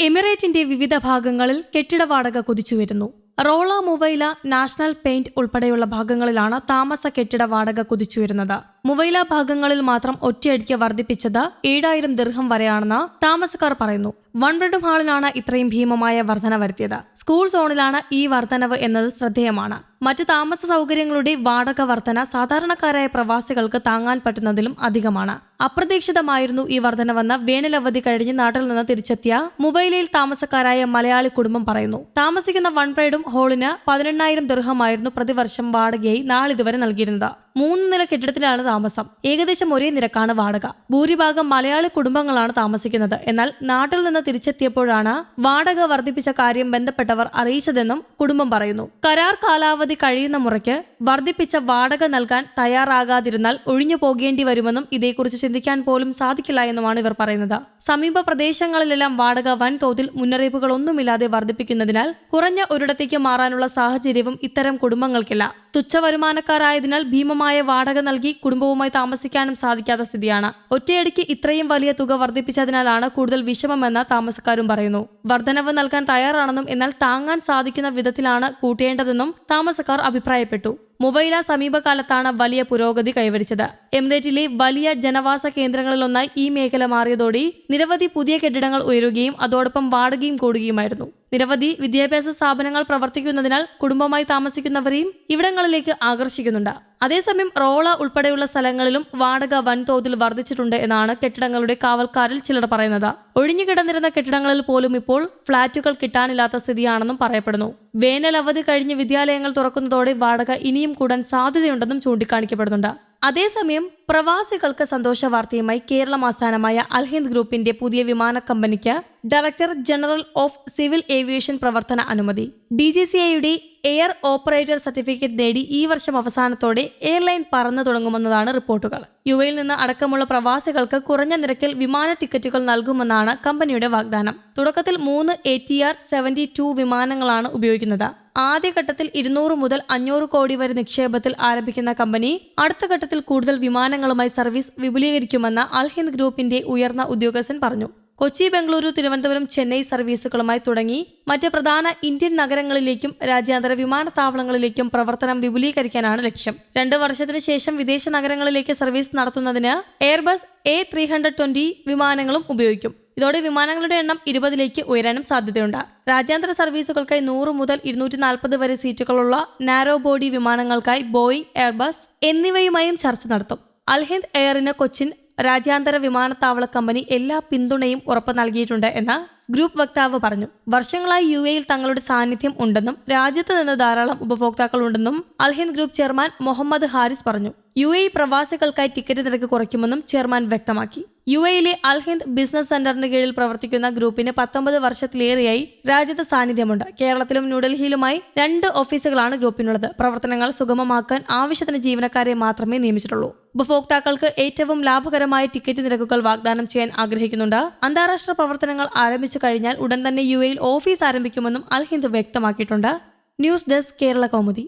എമിറേറ്റിന്റെ വിവിധ ഭാഗങ്ങളിൽ കെട്ടിട വാടക കുതിച്ചുവരുന്നു റോള മുവൈല നാഷണൽ പെയിന്റ് ഉൾപ്പെടെയുള്ള ഭാഗങ്ങളിലാണ് താമസ കെട്ടിട വാടക കുതിച്ചുവരുന്നത് മുവൈല ഭാഗങ്ങളിൽ മാത്രം ഒറ്റയടിക്ക് വർദ്ധിപ്പിച്ചത് ഏഴായിരം ദീർഘം വരെയാണെന്ന് താമസക്കാർ പറയുന്നു. വൺ ബെഡ്റൂം ഹാളിലാണ് ഇത്രയും ഭീമമായ വർധന വരുത്തിയത്. സ്കൂൾ സോണിലാണ് ഈ വർധനവ് എന്നത് ശ്രദ്ധേയമാണ്. മറ്റ് താമസ സൗകര്യങ്ങളുടെ വാടക വർധന സാധാരണക്കാരായ പ്രവാസികൾക്ക് താങ്ങാൻ പറ്റുന്നതിലും അധികമാണ്. അപ്രതീക്ഷിതമായിരുന്നു ഈ വർധനവെന്ന് വേനലവധി കഴിഞ്ഞ് നാട്ടിൽ നിന്ന് തിരിച്ചെത്തിയ മുബൈലയിൽ താമസക്കാരായ മലയാളി കുടുംബം പറയുന്നു. താമസിക്കുന്ന വൺ ബ്രൈഡും ഹോളിന് പതിനെണ്ണായിരം ദീർഘമായിരുന്നു പ്രതിവർഷം വാടകയായി നാളിതുവരെ നൽകിയിരുന്നത്. മൂന്ന് നില കെട്ടിടത്തിലാണ് താമസം. ഏകദേശം ഒരേ നിരക്കാണ് വാടക. ഭൂരിഭാഗം മലയാളി കുടുംബങ്ങളാണ് താമസിക്കുന്നത്. എന്നാൽ നാട്ടിൽ നിന്ന് തിരിച്ചെത്തിയപ്പോഴാണ് വാടക വർദ്ധിപ്പിച്ച കാര്യം ബന്ധപ്പെട്ടവർ അറിയിച്ചതെന്നും കുടുംബം പറയുന്നു. കരാർ കാലാവധി കഴിയുന്ന മുറയ്ക്ക് വർദ്ധിപ്പിച്ച വാടക നൽകാൻ തയ്യാറാകാതിരുന്നാൽ ഒഴിഞ്ഞു പോകേണ്ടി വരുമെന്നും ഇതേക്കുറിച്ച് ചിന്തിക്കാൻ പോലും സാധിക്കില്ല എന്നുമാണ് ഇവർ പറയുന്നത്. സമീപ പ്രദേശങ്ങളിലെല്ലാം വാടക വൻതോതിൽ മുന്നറിയിപ്പുകളൊന്നുമില്ലാതെ വർദ്ധിപ്പിക്കുന്നതിനാൽ കുറഞ്ഞ ഒരിടത്തേക്ക് മാറാനുള്ള സാഹചര്യവും ഇത്തരം കുടുംബങ്ങൾക്കില്ല. തുച്ഛ വരുമാനക്കാരായതിനാൽ ഭീമമായ വാടക നൽകി കുടുംബവുമായി താമസിക്കാനും സാധിക്കാത്ത സ്ഥിതിയാണ്. ഒറ്റയടിക്ക് ഇത്രയും വലിയ തുക വർദ്ധിപ്പിച്ചതിനാലാണ് കൂടുതൽ വിഷമമെന്ന് താമസക്കാരും പറയുന്നു. വർധനവ് നൽകാൻ തയ്യാറാണെന്നും എന്നാൽ താങ്ങാൻ സാധിക്കുന്ന വിധത്തിലാണ് കൂട്ടേണ്ടതെന്നും താമസക്കാർ അഭിപ്രായപ്പെട്ടു. മൊബൈല സമീപകാലത്താണ് വലിയ പുരോഗതി കൈവരിച്ചത്. എമിറേറ്റിലെ വലിയ ജനവാസ കേന്ദ്രങ്ങളിലൊന്നായി ഈ മേഖല മാറിയതോടെ നിരവധി പുതിയ കെട്ടിടങ്ങൾ ഉയരുകയും അതോടൊപ്പം വാടകയും കൂടുകയുമായിരുന്നു. നിരവധി വിദ്യാഭ്യാസ സ്ഥാപനങ്ങൾ പ്രവർത്തിക്കുന്നതിനാൽ കുടുംബമായി താമസിക്കുന്നവരെയും ഇവിടങ്ങളിലേക്ക് ആകർഷിക്കുന്നുണ്ട്. അതേസമയം റോള ഉൾപ്പെടെയുള്ള സ്ഥലങ്ങളിലും വാടക വൻതോതിൽ വർദ്ധിച്ചിട്ടുണ്ട് എന്നാണ് കെട്ടിടങ്ങളുടെ കാവൽക്കാരിൽ ചിലർ പറയുന്നത്. ഒഴിഞ്ഞുകിടന്നിരുന്ന കെട്ടിടങ്ങളിൽ പോലും ഇപ്പോൾ ഫ്ളാറ്റുകൾ കിട്ടാനില്ലാത്ത സ്ഥിതിയാണെന്നും പറയപ്പെടുന്നു. വേനൽ അവധി കഴിഞ്ഞ് വിദ്യാലയങ്ങൾ തുറക്കുന്നതോടെ വാടക ഇനിയും കൂടാൻ സാധ്യതയുണ്ടെന്നും ചൂണ്ടിക്കാണിക്കപ്പെടുന്നുണ്ട്. അതേസമയം പ്രവാസികൾക്ക് സന്തോഷ വാർത്തയുമായി കേരളം ആസ്ഥാനമായ അൽഹിന്ദ് ഗ്രൂപ്പിന്റെ പുതിയ വിമാന കമ്പനിക്ക് director general of civil aviation പ്രവർത്തന അനുമതി. ഡി ജി സി ഐയുടെ എയർ ഓപ്പറേറ്റർ സർട്ടിഫിക്കറ്റ് നേടി ഈ വർഷം അവസാനത്തോടെ എയർലൈൻ പറന്നു തുടങ്ങുമെന്നതാണ് റിപ്പോർട്ടുകൾ. യു എയിൽ നിന്ന് അടക്കമുള്ള പ്രവാസികൾക്ക് കുറഞ്ഞ നിരക്കിൽ വിമാന ടിക്കറ്റുകൾ നൽകുമെന്നാണ് കമ്പനിയുടെ വാഗ്ദാനം. തുടക്കത്തിൽ മൂന്ന് A T R seventy two വിമാനങ്ങളാണ് ഉപയോഗിക്കുന്നത്. ആദ്യഘട്ടത്തിൽ ഇരുന്നൂറ് മുതൽ അഞ്ഞൂറ് കോടി വരെ നിക്ഷേപത്തിൽ ആരംഭിക്കുന്ന കമ്പനി അടുത്ത ഘട്ടത്തിൽ കൂടുതൽ വിമാനങ്ങളുമായി സർവീസ് വിപുലീകരിക്കുമെന്ന് അൽഹിന്ദ് ഗ്രൂപ്പിന്റെ ഉയർന്ന ഉദ്യോഗസ്ഥൻ പറഞ്ഞു. കൊച്ചി ബംഗളൂരു തിരുവനന്തപുരം ചെന്നൈ സർവീസുകളുമായി തുടങ്ങി മറ്റ് പ്രധാന ഇന്ത്യൻ നഗരങ്ങളിലേക്കും രാജ്യാന്തര വിമാനത്താവളങ്ങളിലേക്കും പ്രവർത്തനം വിപുലീകരിക്കാനാണ് ലക്ഷ്യം. രണ്ട് വർഷത്തിന് ശേഷം വിദേശ നഗരങ്ങളിലേക്ക് സർവീസ് നടത്തുന്നതിന് എയർബസ് എ ത്രീ വിമാനങ്ങളും ഉപയോഗിക്കും. ഇതോടെ വിമാനങ്ങളുടെ എണ്ണം ഇരുപതിലേക്ക് ഉയരാനും സാധ്യതയുണ്ട്. രാജ്യാന്തര സർവീസുകൾക്കായി നൂറ് മുതൽ ഇരുന്നൂറ്റി നാൽപ്പത് വരെ സീറ്റുകളുള്ള നാരോ ബോഡി വിമാനങ്ങൾക്കായി ബോയിങ് എയർബസ് എന്നിവയുമായും ചർച്ച നടത്തും. അൽഹിന്ദ് എയറിന് കൊച്ചിൻ രാജ്യാന്തര വിമാനത്താവള കമ്പനി എല്ലാ പിന്തുണയും ഉറപ്പു നൽകിയിട്ടുണ്ട് എന്ന് ഗ്രൂപ്പ് വക്താവ് പറഞ്ഞു. വർഷങ്ങളായി യു എയിൽ തങ്ങളുടെ സാന്നിധ്യം ഉണ്ടെന്നും രാജ്യത്ത് നിന്ന് ധാരാളം ഉപഭോക്താക്കൾ ഉണ്ടെന്നും അൽഹിന്ദ് ഗ്രൂപ്പ് ചെയർമാൻ മുഹമ്മദ് ഹാരിസ് പറഞ്ഞു. യു എ പ്രവാസികൾക്കായി ടിക്കറ്റ് നിരക്ക് കുറയ്ക്കുമെന്നും ചെയർമാൻ വ്യക്തമാക്കി. യു എയിലെ അൽഹിന്ദ് ബിസിനസ് സെന്ററിന് കീഴിൽ പ്രവർത്തിക്കുന്ന ഗ്രൂപ്പിന് പത്തൊമ്പത് വർഷത്തിലേറെയായി രാജ്യത്ത് സാന്നിധ്യമുണ്ട്. കേരളത്തിലും ന്യൂഡൽഹിയിലുമായി രണ്ട് ഓഫീസുകളാണ് ഗ്രൂപ്പിനുള്ളത്. പ്രവർത്തനങ്ങൾ സുഗമമാക്കാൻ ആവശ്യത്തിന് ജീവനക്കാരെ മാത്രമേ നിയമിച്ചിട്ടുള്ളൂ. ഉപഭോക്താക്കൾക്ക് ഏറ്റവും ലാഭകരമായ ടിക്കറ്റ് നിരക്കുകൾ വാഗ്ദാനം ചെയ്യാൻ ആഗ്രഹിക്കുന്നുണ്ട്. അന്താരാഷ്ട്ര പ്രവർത്തനങ്ങൾ ആരംഭിച്ചു കഴിഞ്ഞാൽ ഉടൻ തന്നെ യു എയിൽ ഓഫീസ് ആരംഭിക്കുമെന്നും അൽഹിന്ദ് വ്യക്തമാക്കിയിട്ടുണ്ട്. News desk Kerala Kaumudi.